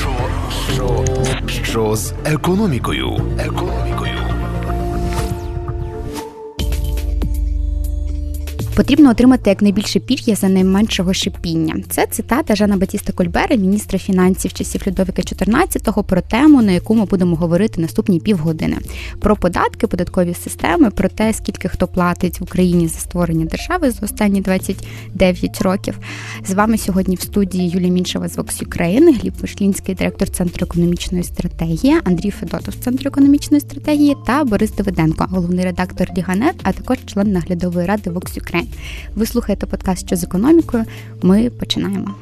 Що, що, що з економікою? Економікою. Потрібно отримати якнайбільше пір'я за найменшого шипіння. Це цитата Жана Батіста Кольбера, міністра фінансів часів Людовіка XIV, про тему, на яку ми будемо говорити наступні півгодини. Про податки, податкові системи, про те, скільки хто платить в Україні за створення держави за останні 29 років. З вами сьогодні в студії Юлія Міншева з Vox Ukraine, Гліб Вишлінський, директор Центру економічної стратегії, Андрій Федотов Центру економічної стратегії та Борис Давиденко, головний редактор Ліганет, а також член наглядової ради Vox. Ви слухаєте подкаст що з економікою. Ми починаємо.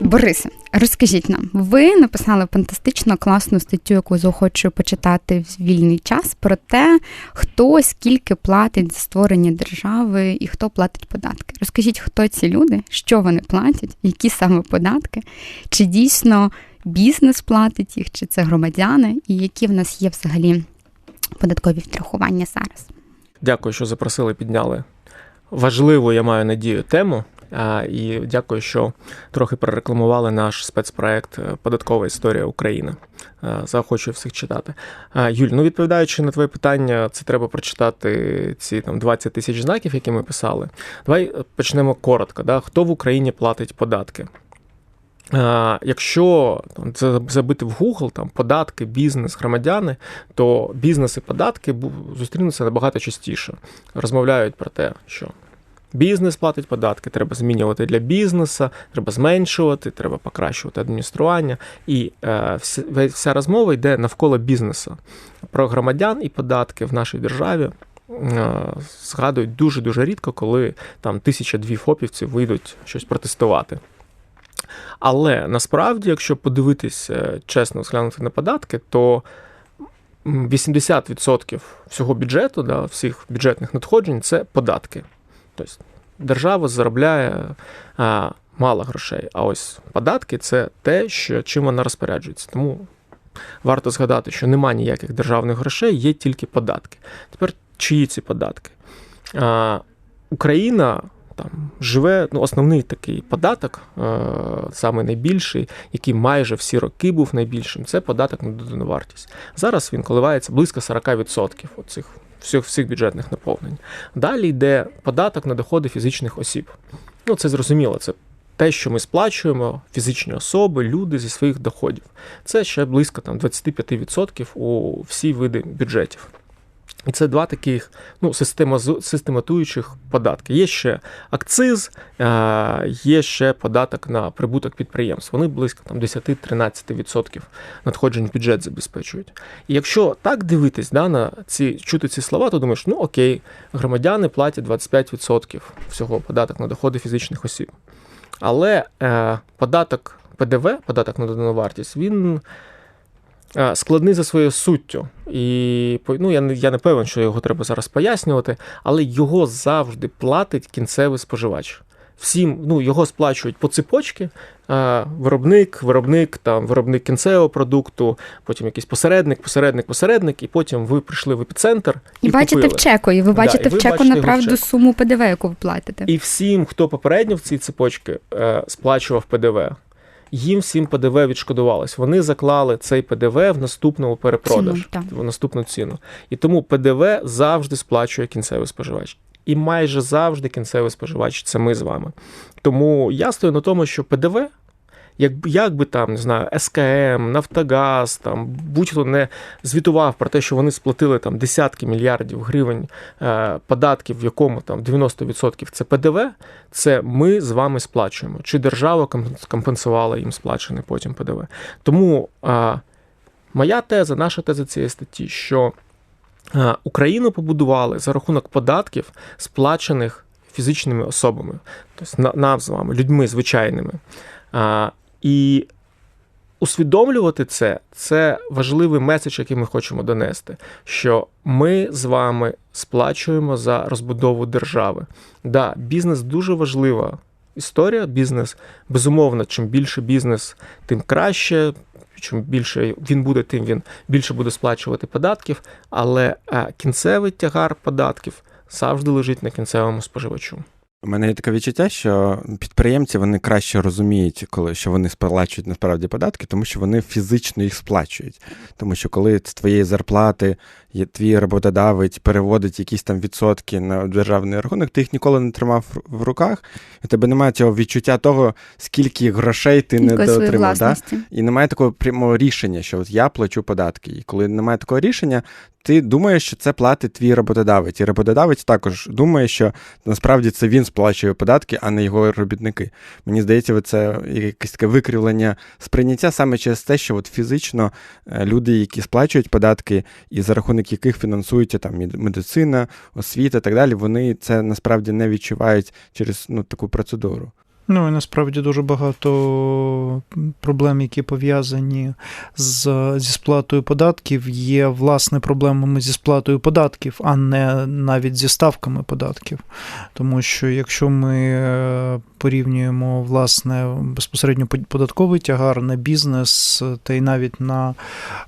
Борисе, розкажіть нам, ви написали фантастично класну статтю, яку заохочую почитати в вільний час, про те, хто скільки платить за створення держави і хто платить податки. Розкажіть, хто ці люди, що вони платять, які саме податки, чи дійсно бізнес платить їх, чи це громадяни, і які в нас є взагалі податкові втрахування зараз. Дякую, що запросили, підняли важливу, я маю надію, тему. І дякую, що трохи прорекламували наш спецпроект Податкова історія України. Заохочую всіх читати. Юль, ну відповідаючи на твоє питання, це треба прочитати ці там 20 тисяч знаків, які ми писали. Давай почнемо коротко. Да? Хто в Україні платить податки? Якщо там, забити в Google там податки, бізнес, громадяни, то бізнес і податки зустрінуться набагато частіше. Розмовляють про те, що бізнес платить податки, треба змінювати для бізнесу, треба зменшувати, треба покращувати адміністрування. І е, вся розмова йде навколо бізнесу. Про громадян і податки в нашій державі. Е, згадують дуже дуже рідко, коли там тисяча-дві фопівців вийдуть щось протестувати. Але насправді, якщо подивитися е, чесно зглянути на податки, то 80% всього бюджету, да, всіх бюджетних надходжень це податки. Тобто держава заробляє а, мало грошей. А ось податки це те, що чим вона розпоряджується. Тому варто згадати, що нема ніяких державних грошей, є тільки податки. Тепер чиї ці податки? А, Україна там живе ну, основний такий податок, е, саме найбільший, який майже всі роки був найбільшим, це податок на додану вартість. Зараз він коливається близько 40% оцих всіх всіх бюджетних наповнень. Далі йде податок на доходи фізичних осіб. Ну, це зрозуміло, це. Те, що ми сплачуємо, фізичні особи, люди зі своїх доходів, це ще близько там 25% у всі види бюджетів. І це два таких ну, систематуючих податки. Є ще акциз, є ще податок на прибуток підприємств. Вони близько там 10-13% надходжень в бюджет забезпечують. І якщо так дивитись да, на ці чути ці слова, то думаєш, ну окей, громадяни платять 25% всього податок на доходи фізичних осіб. Але е, податок ПДВ, податок на додану вартість, він складний за своєю суттю. І ну, я не я не певен, що його треба зараз пояснювати, але його завжди платить кінцевий споживач. Всім ну, його сплачують по цепочці, виробник, виробник, там, виробник кінцевого продукту, потім якийсь посередник, посередник, посередник, і потім ви прийшли в епіцентр. І, і бачите купили. в чеку, і ви бачите да, і в чеку направду суму ПДВ, яку ви платите. І всім, хто попередньо в цій цепочці е, сплачував ПДВ їм всім ПДВ відшкодувалось. Вони заклали цей ПДВ в наступному перепродаж, в наступну ціну. І тому ПДВ завжди сплачує кінцевий споживач. І майже завжди кінцевий споживач це ми з вами. Тому я стою на тому, що ПДВ як як би там не знаю, СКМ, Нафтогаз, там будь-хто не звітував про те, що вони сплатили там десятки мільярдів гривень е, податків, в якому там 90% це ПДВ, це ми з вами сплачуємо. Чи держава компенсувала їм сплачений потім ПДВ? Тому е, моя теза, наша теза цієї статті, що е, Україну побудували за рахунок податків, сплачених фізичними особами, тобто нам з вами, людьми звичайними. І усвідомлювати це це важливий меседж, який ми хочемо донести, що ми з вами сплачуємо за розбудову держави. Да, бізнес дуже важлива історія. Бізнес, безумовно, чим більше бізнес, тим краще. Чим більше він буде, тим він більше буде сплачувати податків, але кінцевий тягар податків завжди лежить на кінцевому споживачу. У мене є таке відчуття, що підприємці вони краще розуміють, коли що вони сплачують насправді податки, тому що вони фізично їх сплачують. Тому що коли з твоєї зарплати твій роботодавець переводить якісь там відсотки на державний рахунок, ти їх ніколи не тримав в руках, і тебе немає цього відчуття того, скільки грошей ти не дотримав. Да? І немає такого прямого рішення, що от я плачу податки. І коли немає такого рішення, ти думаєш, що це платить твій роботодавець. І роботодавець також думає, що насправді це він сплачує податки, а не його робітники. Мені здається, це якесь таке викривлення сприйняття саме через те, що от фізично е, люди, які сплачують податки, і за рахунок яких фінансується там медицина, освіта і так далі, вони це насправді не відчувають через ну, таку процедуру. Ну і насправді дуже багато проблем, які пов'язані з, зі сплатою податків, є власне проблемами зі сплатою податків, а не навіть зі ставками податків. Тому що якщо ми е, порівнюємо власне безпосередньо податковий тягар на бізнес та й навіть на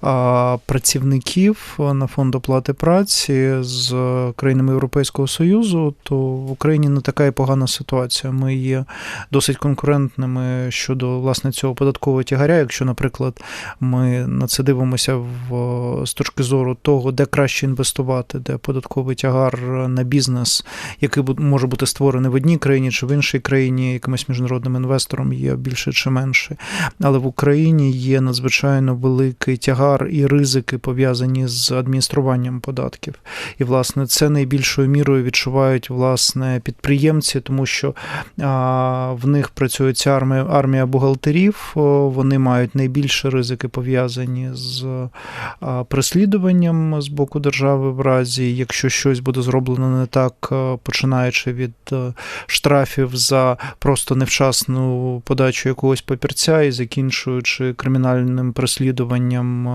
а, працівників на фонд оплати праці з країнами Європейського Союзу, то в Україні не така і погана ситуація. Ми є досить конкурентними щодо власне цього податкового тягаря. Якщо, наприклад, ми на це дивимося в з точки зору того, де краще інвестувати, де податковий тягар на бізнес, який може бути створений в одній країні чи в іншій країні, якимось міжнародним інвестором є більше чи менше. Але в Україні є надзвичайно великий тягар і ризики пов'язані з адмініструванням податків. І, власне, це найбільшою мірою відчувають власне підприємці, тому що а, в них працює ця армія, армія бухгалтерів, вони мають найбільше ризики пов'язані з переслідуванням з боку держави, в разі, якщо щось буде зроблено не так, починаючи від штрафів за просто невчасну подачу якогось папірця і закінчуючи кримінальним переслідуванням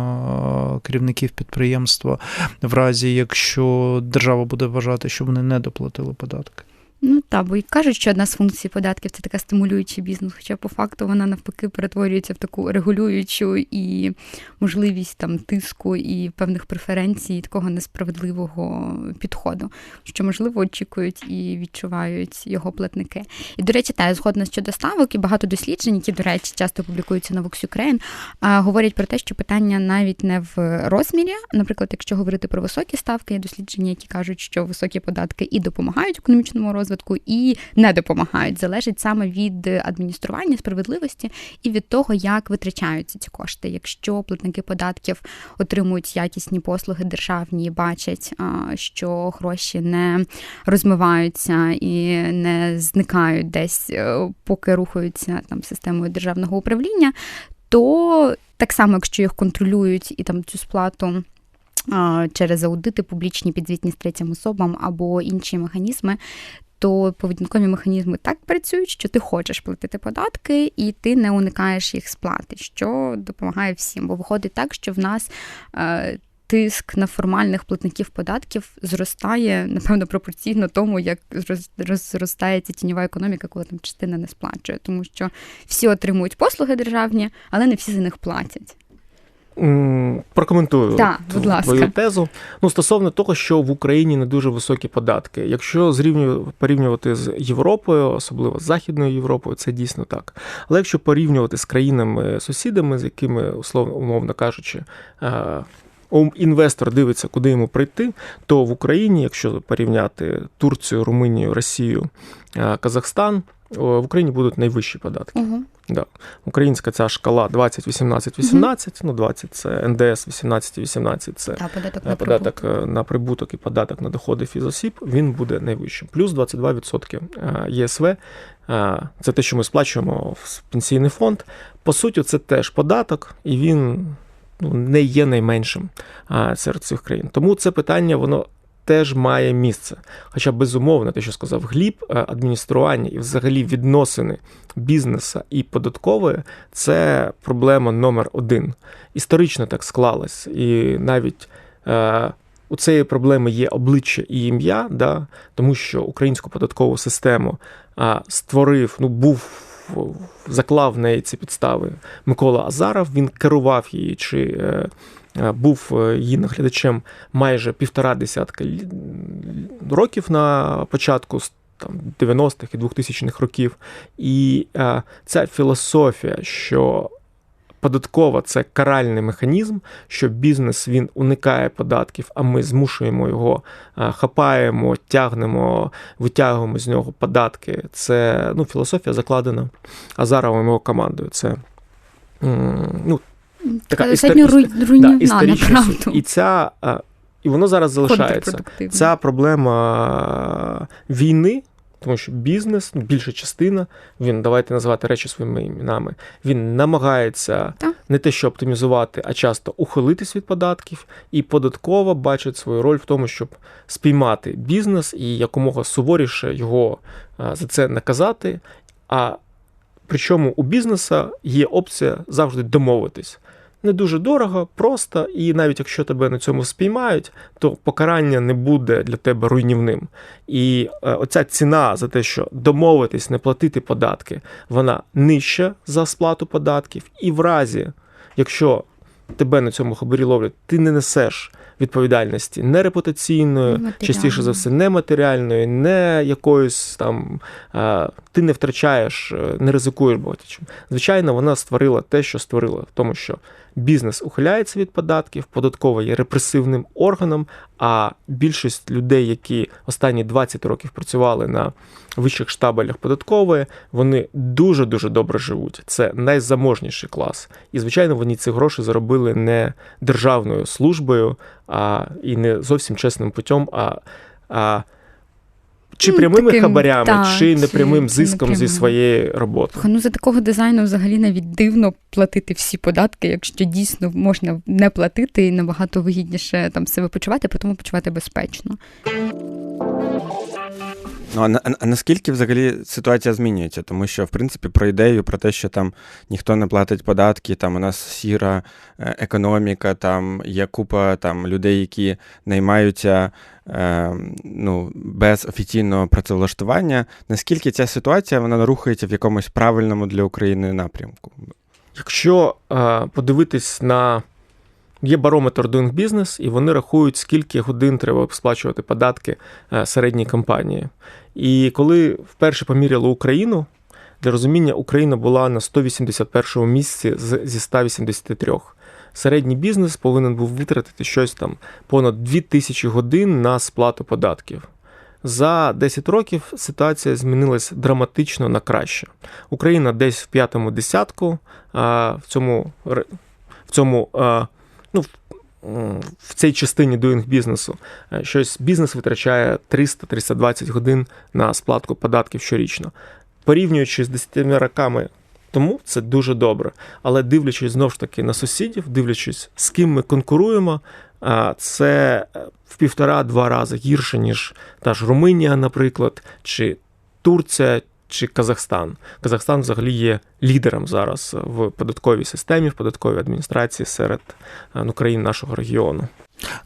керівників підприємства, в разі якщо держава буде вважати, що вони не доплатили податки. Ну так, бо і кажуть, що одна з функцій податків це така стимулюючий бізнес, хоча по факту вона навпаки перетворюється в таку регулюючу і можливість там тиску і певних преференцій, такого несправедливого підходу, що можливо очікують і відчувають його платники. І, до речі, та я згодна щодо ставок, і багато досліджень, які, до речі, часто публікуються на Vox Ukraine, говорять про те, що питання навіть не в розмірі. Наприклад, якщо говорити про високі ставки, є дослідження, які кажуть, що високі податки і допомагають економічному розвитку розвитку і не допомагають. Залежить саме від адміністрування справедливості і від того, як витрачаються ці кошти. Якщо платники податків отримують якісні послуги державні, бачать, що гроші не розмиваються і не зникають десь, е, поки рухаються там системою державного управління, то так само, якщо їх контролюють і там цю сплату. Через аудити, публічні підзвітність третім особам або інші механізми, то поведінкові механізми так працюють, що ти хочеш платити податки, і ти не уникаєш їх сплати, що допомагає всім. Бо виходить так, що в нас. Е, тиск на формальних платників податків зростає, напевно, пропорційно тому, як зростається тіньова економіка, коли там частина не сплачує, тому що всі отримують послуги державні, але не всі за них платять. Прокоментую да, будь ласка. твою тезу. Ну, стосовно того, що в Україні не дуже високі податки. Якщо порівнювати з Європою, особливо з Західною Європою, це дійсно так. Але якщо порівнювати з країнами-сусідами, з якими, условно, умовно кажучи, інвестор дивиться, куди йому прийти, то в Україні, якщо порівняти Турцію, Румунію, Росію, Казахстан, в Україні будуть найвищі податки. Угу. Да. Українська ця шкала 20, 18, 18, угу. ну 20 це НДС, 18, 18 це Та, податок, на, податок прибуток. на прибуток і податок на доходи фізосіб, він буде найвищим. Плюс 22% ЄСВ. Це те, що ми сплачуємо в пенсійний фонд. По суті, це теж податок, і він ну, не є найменшим серед цих країн. Тому це питання, воно теж має місце. Хоча, безумовно, те, що сказав Гліб, е, адміністрування і взагалі відносини бізнеса і податкової це проблема номер один. Історично так склалось. І навіть е, у цієї проблеми є обличчя і ім'я, да, тому що українську податкову систему е, створив, ну, був. Заклав в неї ці підстави Микола Азаров, він керував її чи е, був е, її наглядачем майже півтора десятка років на початку там 90-х і 2000-х років. І е, ця філософія, що податкова це каральний механізм, що бізнес він уникає податків, а ми змушуємо його, е, хапаємо, тягнемо, витягуємо з нього податки. Це ну, філософія закладена Азаровим його командою. Це ну, така достатньо історі... руйнівна, да, направду. І ця, е, і воно зараз залишається. Ця проблема війни. Тому що бізнес, ну, більша частина, він давайте називати речі своїми іменами. Він намагається так. не те, що оптимізувати, а часто ухилитись від податків, і податково бачить свою роль в тому, щоб спіймати бізнес і якомога суворіше його за це наказати. А причому у бізнеса є опція завжди домовитись не дуже дорого, просто, і навіть якщо тебе на цьому спіймають, то покарання не буде для тебе руйнівним. І е, оця ціна за те, що домовитись, не платити податки, вона нижча за сплату податків, і в разі, якщо тебе на цьому хабарі ловлять, ти не несеш відповідальності не репутаційної, частіше за все, не матеріальної, не якоюсь там ти не втрачаєш, е, не ризикуєш багатічим. Звичайно, вона створила те, що створила, тому, що бізнес ухиляється від податків, податкова є репресивним органом. А більшість людей, які останні 20 років працювали на вищих штабелях податкової, вони дуже дуже добре живуть. Це найзаможніший клас. І звичайно, вони ці гроші заробили не державною службою, а і не зовсім чесним путем, а. а чи прямими Таким, хабарями, та, чи непрямим чи зиском непрямим. зі своєї роботи. Ну за такого дизайну взагалі навіть дивно платити всі податки, якщо дійсно можна не платити і набагато вигідніше там себе почувати, при тому почувати безпечно. Ну а, а, а наскільки взагалі ситуація змінюється? Тому що, в принципі, про ідею про те, що там ніхто не платить податки, там у нас сіра е, економіка, там є купа там людей, які наймаються е, ну, без офіційного працевлаштування. Наскільки ця ситуація вона рухається в якомусь правильному для України напрямку? Якщо е, подивитись на Є барометр Doing Business, і вони рахують, скільки годин треба сплачувати податки е, середній компанії. І коли вперше поміряли Україну, для розуміння Україна була на 181 місці зі 183. Середній бізнес повинен був витратити щось там понад 2000 годин на сплату податків. За 10 років ситуація змінилася драматично на краще. Україна десь в п'ятому десятку, а в цьому в цьому ну, в цій частині doing бізнесу е, щось бізнес витрачає 300-320 годин на сплатку податків щорічно. Порівнюючи з 10 роками тому, це дуже добре. Але дивлячись знову ж таки на сусідів, дивлячись, з ким ми конкуруємо, це е, в півтора-два рази гірше, ніж та ж Румунія, наприклад, чи Турція, чи Казахстан. Казахстан взагалі є лідером зараз в податковій системі, в податковій адміністрації серед е, ну, країн нашого регіону.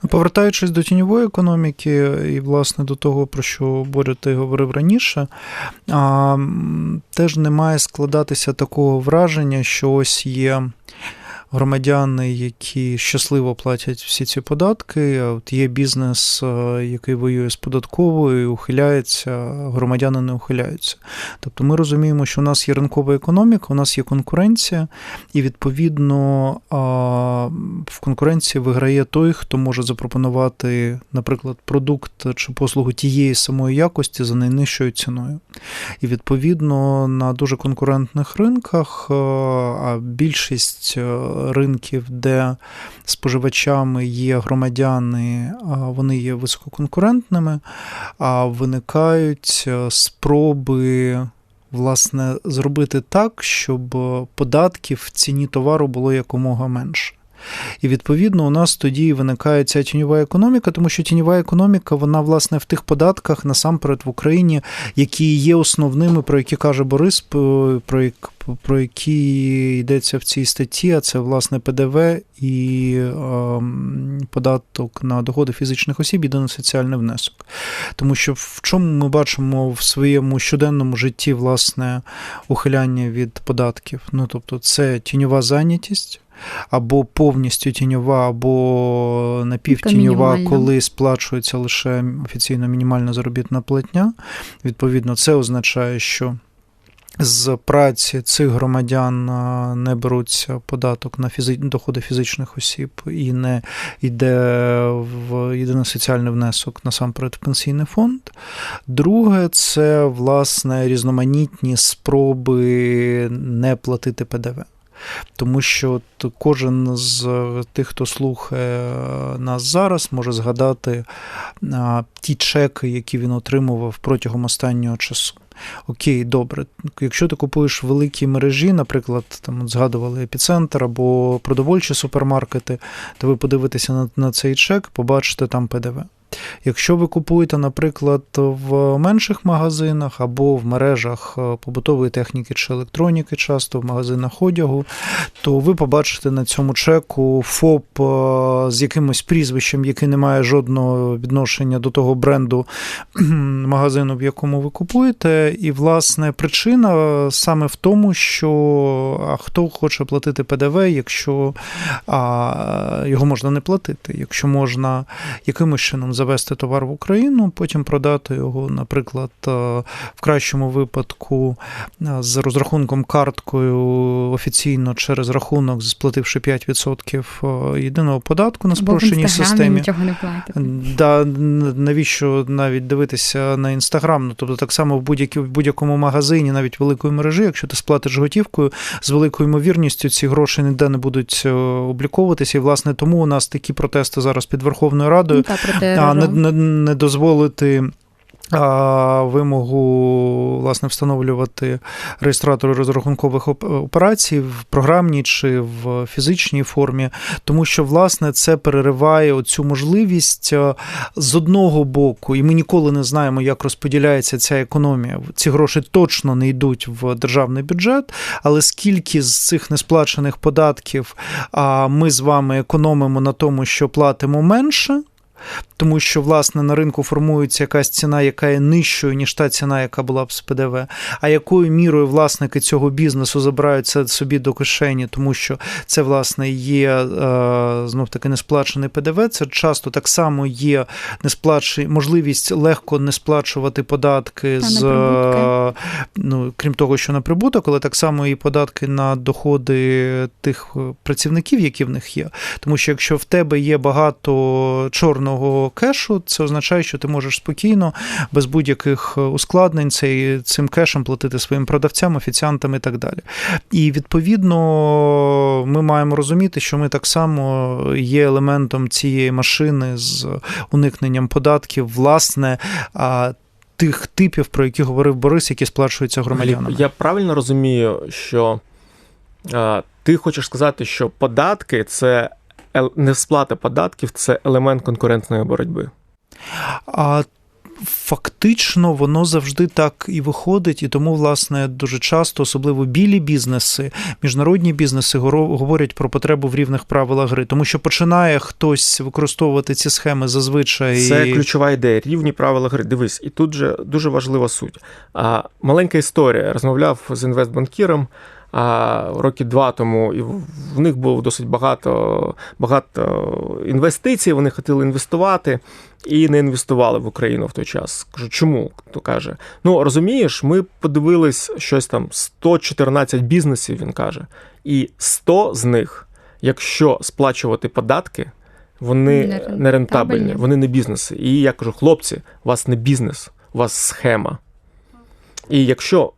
Повертаючись до тіньової економіки, і, власне, до того, про що Боря ти говорив раніше, теж не має складатися такого враження, що ось є громадяни, які щасливо платять всі ці податки. От Є бізнес, е, який воює з податковою, ухиляється, громадяни не ухиляються. Тобто ми розуміємо, що у нас є ринкова економіка, у нас є конкуренція, і відповідно в конкуренції виграє той, хто може запропонувати, наприклад, продукт чи послугу тієї самої якості за найнижчою ціною. І відповідно на дуже конкурентних ринках, е, а більшість е, ринків, де споживачами є громадяни, вони є висококонкурентними, а виникають е, спроби. Власне, зробити так, щоб податків в ціні товару було якомога менше. І відповідно у нас тоді виникає ця тіньова економіка, тому що тіньова економіка, вона, власне, в тих податках насамперед в Україні, які є основними, про які каже Борис, про про які йдеться в цій статті, а це власне ПДВ і е, податок на доходи фізичних осіб, єдиний соціальний внесок. Тому що в чому ми бачимо в своєму щоденному житті власне ухиляння від податків? Ну тобто, це тіньова зайнятість. Або повністю тіньова, або напівтіньова, коли сплачується лише офіційно мінімальна заробітна платня. Відповідно, це означає, що з праці цих громадян не беруться податок на фізи... доходи фізичних осіб і не йде в єдиний соціальний внесок насамперед в пенсійний фонд. Друге, це власне різноманітні спроби не платити ПДВ. Тому що кожен з тих, хто слухає нас зараз, може згадати а, ті чеки, які він отримував протягом останнього часу. Окей, добре. Якщо ти купуєш великі мережі, наприклад, там згадували епіцентр або продовольчі супермаркети, то ви подивитеся на, на цей чек, побачите там ПДВ. Якщо ви купуєте, наприклад, в менших магазинах або в мережах е, побутової техніки чи електроніки, часто в магазинах одягу, то ви побачите на цьому чеку ФОП е, з якимось прізвищем, яке не має жодного відношення до того бренду магазину, в якому ви купуєте. І, власне, причина саме в тому, що хто хоче платити ПДВ, якщо а, його можна не платити, якщо можна якимось чином завести товар в Україну, потім продати його, наприклад, е, в кращому випадку е, з розрахунком карткою офіційно через рахунок, сплативши 5% е, єдиного податку на спрощеній системі. не. Да, навіщо навіть дивитися на інстаграм? Ну тобто, так само в будь-якій будь-якому магазині, навіть великої мережі, якщо ти сплатиш готівкою, з великою ймовірністю ці гроші ніде не будуть обліковуватися. І власне тому у нас такі протести зараз під Верховною Радою. Ну, та, проти А, не, не, не дозволити. а, Вимогу власне встановлювати реєстратори розрахункових операцій в програмній чи в фізичній формі, тому що власне це перериває оцю можливість з одного боку, і ми ніколи не знаємо, як розподіляється ця економія. Ці гроші точно не йдуть в державний бюджет, але скільки з цих несплачених податків ми з вами економимо на тому, що платимо менше. Тому що, власне, на ринку формується якась ціна, яка є нижчою, ніж та ціна, яка була б з ПДВ. А якою мірою власники цього бізнесу забирають це собі до кишені, тому що це, власне, є е, знов таки несплачений ПДВ. Це часто так само є несплач... можливість легко не сплачувати податки Та з е, ну, крім того, що на прибуток, але так само і податки на доходи тих е, працівників, які в них є. Тому що якщо в тебе є багато чорного кешу, це означає, що ти можеш спокійно, без будь-яких е, ускладнень, цей, цим кешем платити своїм продавцям, офіціантам і так далі. І відповідно ми маємо розуміти, що ми так само є елементом цієї машини з уникненням податків, власне. Тих типів, про які говорив Борис, які сплачуються громадянам. Я правильно розумію, що а, ти хочеш сказати, що податки це ел- не сплата податків, це елемент конкурентної боротьби. А фактично воно завжди так і виходить, і тому, власне, дуже часто, особливо білі бізнеси, міжнародні бізнеси говорять про потребу в рівних правилах гри, тому що починає хтось використовувати ці схеми зазвичай. Це ключова ідея, рівні правила гри. Дивись, і тут же дуже важлива суть. А, маленька історія. Розмовляв з інвестбанкіром роки два тому, і в- них було досить багато, багато інвестицій. Вони хотіли інвестувати і не інвестували в Україну в той час. Кажу, чому? То каже: ну розумієш, ми подивились щось там 114 бізнесів. Він каже, і 100 з них, якщо сплачувати податки. Вони Нерентабельні. нерентабельні, вони не бізнеси. І я кажу, хлопці, у вас не бізнес, у вас схема. І якщо.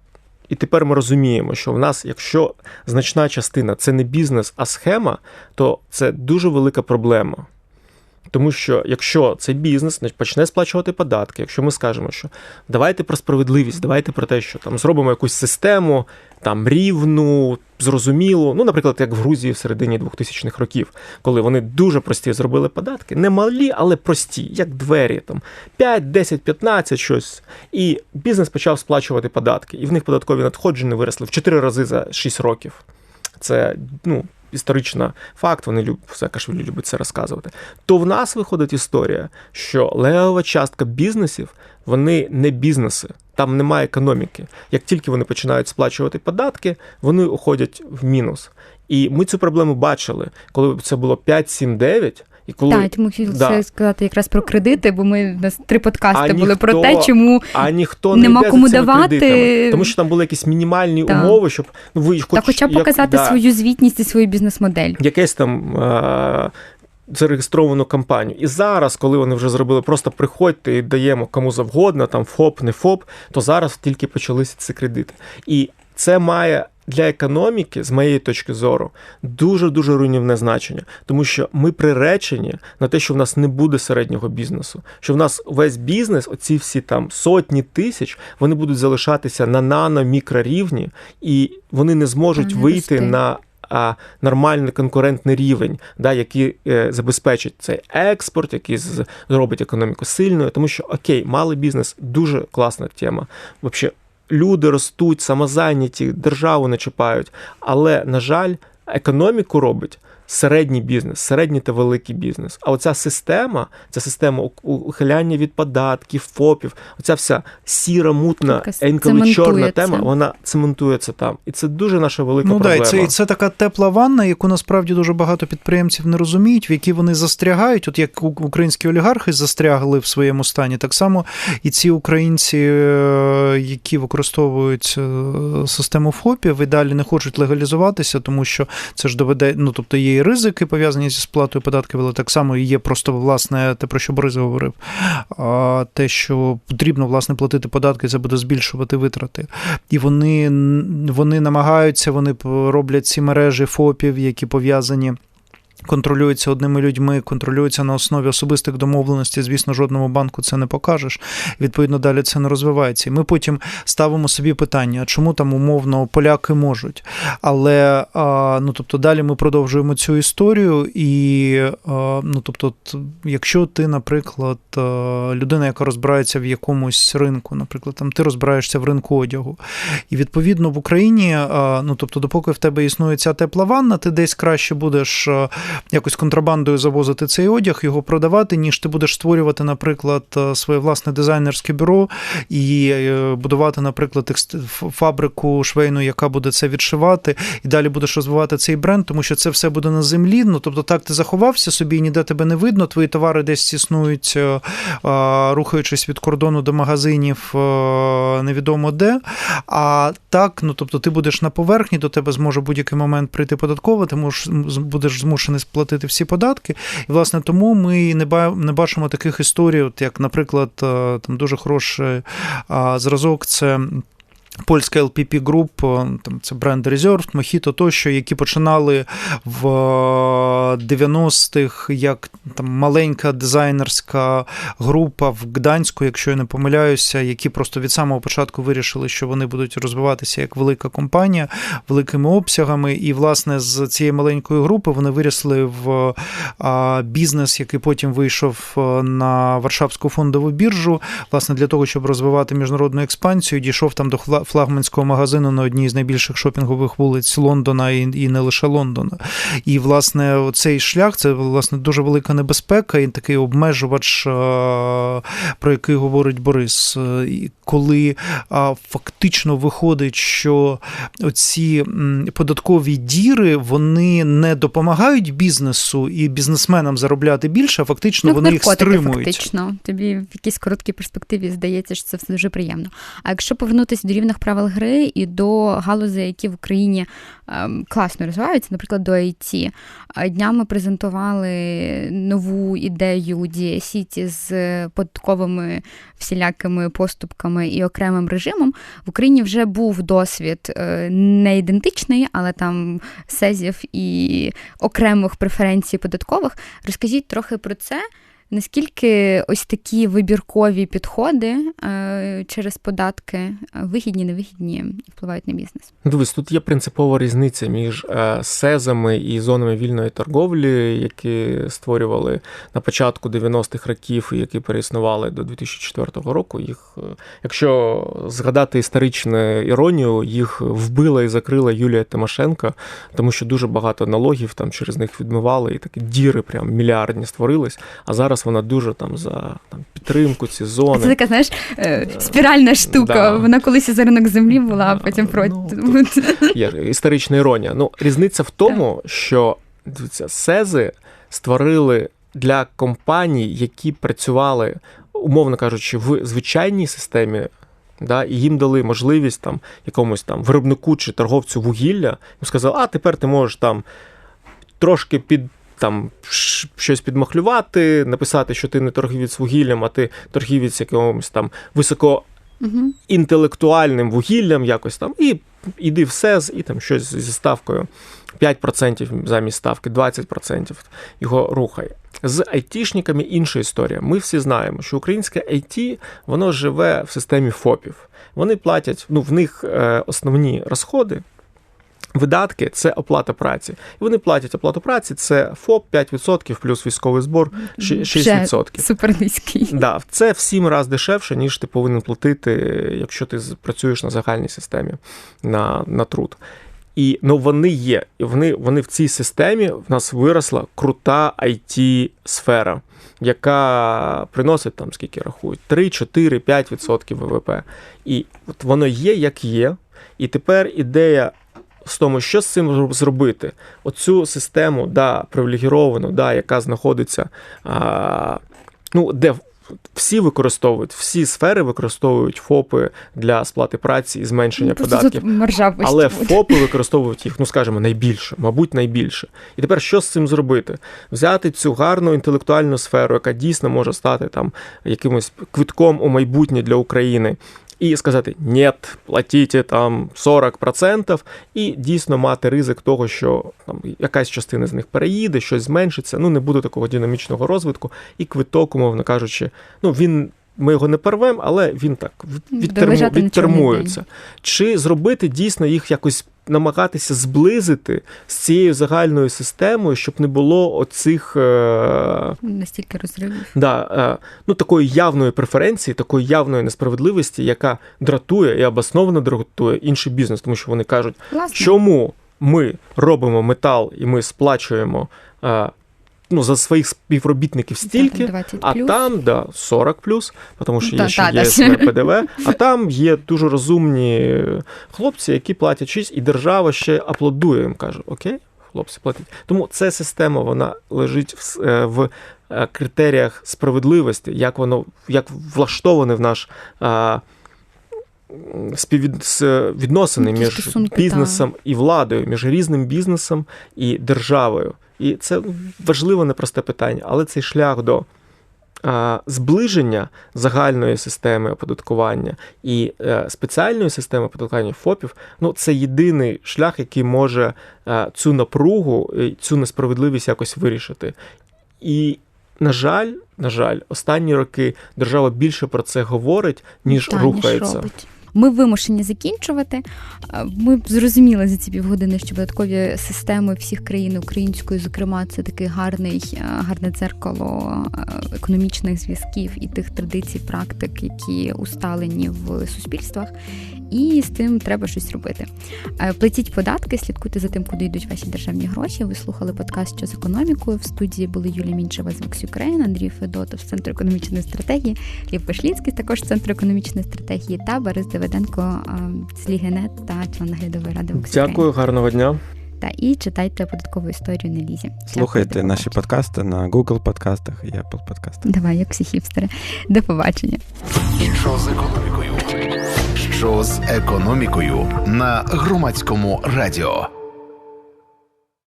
І тепер ми розуміємо, що в нас, якщо значна частина це не бізнес, а схема, то це дуже велика проблема. Тому що якщо це бізнес почне сплачувати податки, якщо ми скажемо, що давайте про справедливість, давайте про те, що там зробимо якусь систему там рівну, зрозумілу, ну, наприклад, як в Грузії в середині 2000-х років, коли вони дуже прості зробили податки, не малі, але прості, як двері, там 5, 10, 15 щось. І бізнес почав сплачувати податки, і в них податкові надходження виросли в 4 рази за 6 років. Це ну, історичний факт, вони люб, Саакашвілі любить це розказувати. То в нас виходить історія, що левова частка бізнесів вони не бізнеси. Там немає економіки. Як тільки вони починають сплачувати податки, вони уходять в мінус. І ми цю проблему бачили, коли це було 5, 7, 9, і коли Так, тому хотів Да. сказати якраз про кредити, бо ми у нас три подкасти А були про те, чому а ніхто не Нема кому давати. кредитами, тому що там були якісь мінімальні Так. умови, щоб ну ви хоч та хоча б як- показати да, свою звітність і свою бізнес-модель. якесь там. Е- Зареєстровану кампанію. І зараз, коли вони вже зробили, просто приходьте і даємо кому завгодно, там ФОП, не ФОП, то зараз тільки почалися ці кредити. І це має для економіки, з моєї точки зору, дуже дуже руйнівне значення, тому що ми приречені на те, що в нас не буде середнього бізнесу, що в нас весь бізнес, оці всі там сотні тисяч, вони будуть залишатися на нано-мікрорівні, і вони не зможуть Не вийти рости. на а, нормальний конкурентний рівень, да, який е, забезпечить цей експорт, який зробить економіку сильною. Тому що окей, малий бізнес дуже класна тема. Взагалі, люди ростуть, самозайняті, державу не чіпають. Але, на жаль, економіку робить. Середній бізнес, середній та великий бізнес. А оця система, ця система ухиляння від податків, ФОПів, оця вся сіра, мутна, інколи чорна тема, вона цементується там. І це дуже наша велика Ну да, проблема. і це, і це така тепла ванна, яку насправді дуже багато підприємців не розуміють, в якій вони застрягають. От як українські олігархи застрягли в своєму стані, так само і ці українці, е, які використовують е, систему ФОПів і далі не хочуть легалізуватися, тому що це ж доведе, ну тобто є ризики пов'язані зі сплатою податків, але так само є просто власне те, про що Борис говорив. Те, що потрібно власне платити податки, це буде збільшувати витрати. І вони, вони намагаються, вони роблять ці мережі ФОПів, які пов'язані. Контролюються одними людьми, контролюються на основі особистих домовленостей. Звісно, жодному банку це не покажеш. Відповідно, далі це не розвивається. І ми потім ставимо собі питання, чому там умовно поляки можуть. Але ну тобто далі ми продовжуємо цю історію. І ну тобто, якщо ти, наприклад, людина, яка розбирається в якомусь ринку, наприклад, там ти розбираєшся в ринку одягу, і відповідно в Україні, ну тобто, допоки в тебе існує ця тепла ванна, ти десь краще будеш якось контрабандою завозити цей одяг, його продавати, ніж ти будеш створювати, наприклад, своє власне дизайнерське бюро і е, будувати, наприклад, фабрику швейну, яка буде це відшивати, і далі будеш розвивати цей бренд, тому що це все буде на землі. Ну тобто, так ти заховався собі, і ніде тебе не видно. Твої товари десь існують, е, рухаючись від кордону до магазинів, е, невідомо де. А так, ну тобто, ти будеш на поверхні, до тебе зможе будь-який момент прийти податкова, ти можеш, будеш змушений сплатити всі податки. І власне тому ми не бачимо таких історій, от як, наприклад, е, там дуже хороший зразок. Це. Польська LPP Group, там це бренд Reserved, Mojito тощо, які починали в 90-х як там маленька дизайнерська група в Гданську, якщо я не помиляюся, які просто від самого початку вирішили, що вони будуть розвиватися як велика компанія великими обсягами. І, власне, з цієї маленької групи вони вирісли в бізнес, який потім вийшов е, на Варшавську фондову біржу, власне, для того, щоб розвивати міжнародну експансію, дійшов там до флагманського магазину на одній з найбільших шопінгових вулиць Лондона і, і не лише Лондона. І, власне, цей шлях це власне дуже велика небезпека і такий обмежувач, е, про який говорить Борис. Е, Коли фактично виходить, що оці податкові діри вони не допомагають бізнесу і бізнесменам заробляти більше, а фактично Ну, вони їх стримують. фактично. Тобі в якійсь короткій перспективі здається, що це все дуже приємно. А якщо повернутися до рівних правил гри і до галузей, які в Україні ем, класно розвиваються, наприклад, до IT, днями презентували нову ідею Дія Сіті з податковими всілякими поступками і окремим режимом. В Україні вже був досвід е, не ідентичний, але там сезів і окремих преференцій податкових. Розкажіть трохи про це. Наскільки ось такі вибіркові підходи е, через податки е, вигідні, невигідні впливають на бізнес? Дивись, тут є принципова різниця між е, сезами і зонами вільної торговлі, які створювали на початку 90-х років і які переіснували до 2004 року. Їх, якщо згадати історичну іронію, їх вбила і закрила Юлія Тимошенко, тому що дуже багато налогів там через них відмивали, і такі діри прям мільярдні створились. А зараз зараз вона дуже там за там, підтримку, ці зони. Це така, знаєш, е, спіральна штука. Да. Вона колись за ринок землі була, а потім проти. Ну, Є історична іронія. Ну, різниця в тому, що дивіться, СЕЗи створили для компаній, які працювали, умовно кажучи, в звичайній системі. Да, і їм дали можливість там якомусь там виробнику чи торговцю вугілля, їм сказали, а тепер ти можеш там трошки під там щось підмахлювати, написати, що ти не торгівець вугіллям, а ти торгівець якимось там високо інтелектуальним вугіллям якось там, і іди в СЕЗ, і там щось зі ставкою 5% замість ставки, 20% його рухає. З айтішниками інша історія. Ми всі знаємо, що українське IT, воно живе в системі ФОПів. Вони платять, ну в них е, основні розходи. Видатки це оплата праці. І вони платять оплату праці, це ФОП 5% плюс військовий збор ши- 6%. Супер низький. Да, це в сім разів дешевше, ніж ти повинен платити, якщо ти працюєш на загальній системі на, на труд. І ну, вони є. І вони, вони в цій системі в нас виросла крута it сфера яка приносить там скільки рахують 3, 4, 5% ВВП. І от воно є, як є. І тепер ідея з тому, що з цим зробити. Оцю систему, да, привілегіровану, да, яка знаходиться, а, ну, де всі використовують, всі сфери використовують ФОПи для сплати праці і зменшення Просто податків. Але буде. ФОПи використовують їх, ну скажімо, найбільше, мабуть, найбільше. І тепер що з цим зробити? Взяти цю гарну інтелектуальну сферу, яка дійсно може стати там якимось квитком у майбутнє для України. І сказати ні, платіть там 40%, і дійсно мати ризик того, що там якась частина з них переїде, щось зменшиться. Ну не буде такого динамічного розвитку, і квиток, умовно кажучи, ну він. Ми його не порвемо, але він так відтерму, відтермується. Чи зробити дійсно їх якось намагатися зблизити з цією загальною системою, щоб не було оцих е, Настільки розривів. да, е, ну, такої явної преференції, такої явної несправедливості, яка дратує і обосновано дратує інший бізнес, тому що вони кажуть, Власне. чому ми робимо метал і ми сплачуємо е, ну, за своїх співробітників стільки. 20 А там, да, 40 плюс, тому що є Та- ще та, да. ПДВ, а там є дуже розумні хлопці, які платять 6, і держава ще аплодує їм, каже, окей, хлопці платять. Тому ця система вона лежить в, е, в е, критеріях справедливості, як воно як влаштоване в наш. а, Співвідносини Ну, між стосунки, бізнесом і владою, між різним бізнесом і державою. І це важливе непросте питання, але цей шлях до зближення загальної системи оподаткування і е, спеціальної системи оподаткування ФОПів, ну це єдиний шлях, який може е, цю напругу, цю несправедливість якось вирішити. І на жаль, на жаль, останні роки держава більше про це говорить, ніж Та, рухається. робить. Ми вимушені закінчувати. Ми зрозуміли за ці півгодини, що податкові системи всіх країн української, зокрема, це такий гарний, е, гарне дзеркало е, економічних зв'язків і тих традицій, практик, які усталені в суспільствах. І з тим треба щось робити. Е, Платіть податки, слідкуйте за тим, куди йдуть ваші державні гроші. Ви слухали подкаст «Що з економікою. В студії були Юлія Мінчева з Vox Ukraine, Андрій Федотов з Центру економічної стратегії, Лів Пешлінський також з Центру економічної стратегії та Борис Давиденко е, з Лігенет та член наглядової ради Vox Ukraine. Дякую, гарного дня. Та і читайте податкову історію на лізі. Слухайте Дякую, наші подкасти на Google подкастах і Apple подкастах. Давай, як всі хіпстери. До побачення. Що з економікою? Що з економікою на громадському радіо?